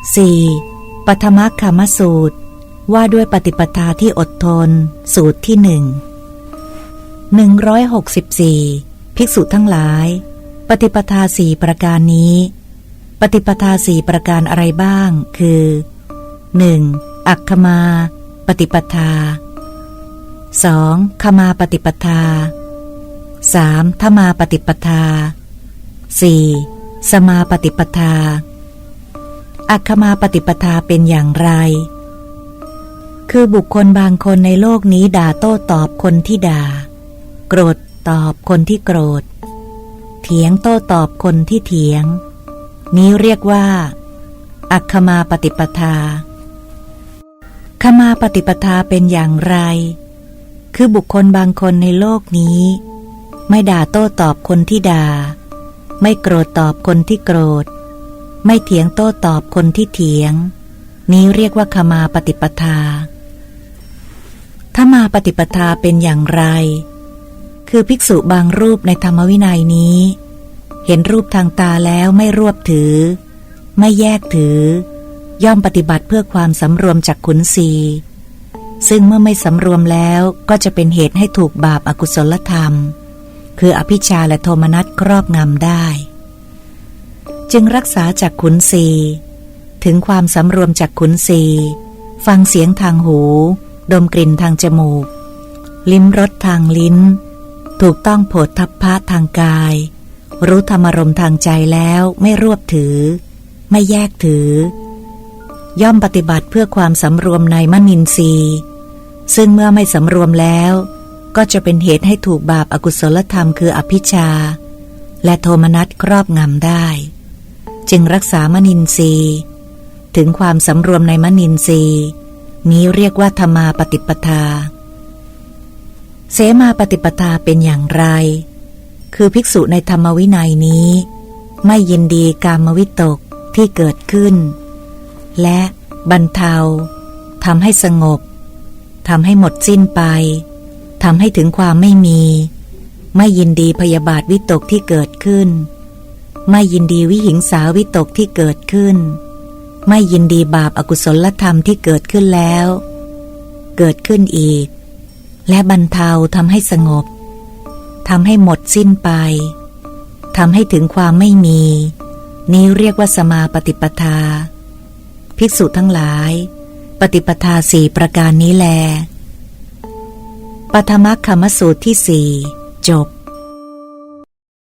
4. ปฐมคามสูตร ว่าด้วยปฏิปทาที่อดทน สูตรที่หนึ่งหนึ่งร้อยหกสิบสี่ภิกษุทั้งหลาย ปฏิปทาสี่ประการนี้ ปฏิปทาสี่ประการอะไรบ้าง คือ 1. อักขมา ปฏิปทา 2. ขมาปฏิปทา 3. ธมาปฏิปทา 4. สมาปฏิปทา อักขมาปฏิปทาเป็นอย่างไร คือบุคคลบางคนในโลกนี้ด่าโต้ตอบคนที่ด่า โกรธตอบคนที่โกรธ เถียงโต้ตอบคนที่เถียง นี้เรียกว่า อักขมาปฏิปทาขมาปฏิปทาเป็นอย่างไร คือบุคคลบางคนในโลกนี้ ไม่ด่าโต้ตอบคนที่ด่า ไม่โกรธตอบคนที่โกรธ ไม่เถียงโต้ตอบคนที่เถียง นี้เรียกว่าขมาปฏิปทาถ้ามาปฏิปทาเป็นอย่างไร คือภิกษุบางรูปในธรรมวินัยนี้ เห็นรูปทางตาแล้วไม่รวบถือ ไม่แยกถือ ย่อมปฏิบัติเพื่อความสำรวมจากขุนศีซึ่งเมื่อไม่สำรวมแล้วก็จะเป็นเหตุให้ถูกบาปอากุศลธรรม คืออภิชาและโทมนัสครอบงำได้ จึงรักษาจากขุนศีถึงความสำรวมจากขุนศีฟังเสียงทางหู ดมกลิ่นทางจมูก ลิ้มรสทางลิ้น ถูกต้องโผฏทัพพะทางกาย รู้ธรรมรมทางใจแล้วไม่รวบถือ ไม่แยกถือ ย่อมปฏิบัติเพื่อความสำรวมในมนินทรีย์ ซึ่งเมื่อไม่สำรวมแล้ว ก็จะเป็นเหตุให้ถูกบาปอากุศลธรรมคืออภิชาและโทมนัสครอบงำได้ จึงรักษามนินทรีย์ ถึงความสำรวมในมนินทรีย์ นี้เรียกว่าธรรมาปฏิปทา เสมาปฏิปทาเป็นอย่างไร คือภิกษุในธรรมวินัยนี้ ไม่ยินดีกามวิตกที่เกิดขึ้น และบรรเทาทำให้สงบทำให้หมดสิ้นไปทำให้ถึงความไม่มี ไม่ยินดีพยาบาทวิตกที่เกิดขึ้น ไม่ยินดีวิหิงสาวิตกที่เกิดขึ้น ไม่ยินดีบาปอากุศลธรรมที่เกิดขึ้นแล้ว เกิดขึ้นอีก และบรรเทาทำให้สงบทำให้หมดสิ้นไปทำให้ถึงความไม่มี นี้เรียกว่าสมาปฏิปทา ภิกษุทั้งหลาย ปฏิปทาสี่ประการนี้แลปฐมคัมสูตรที่สี่จบ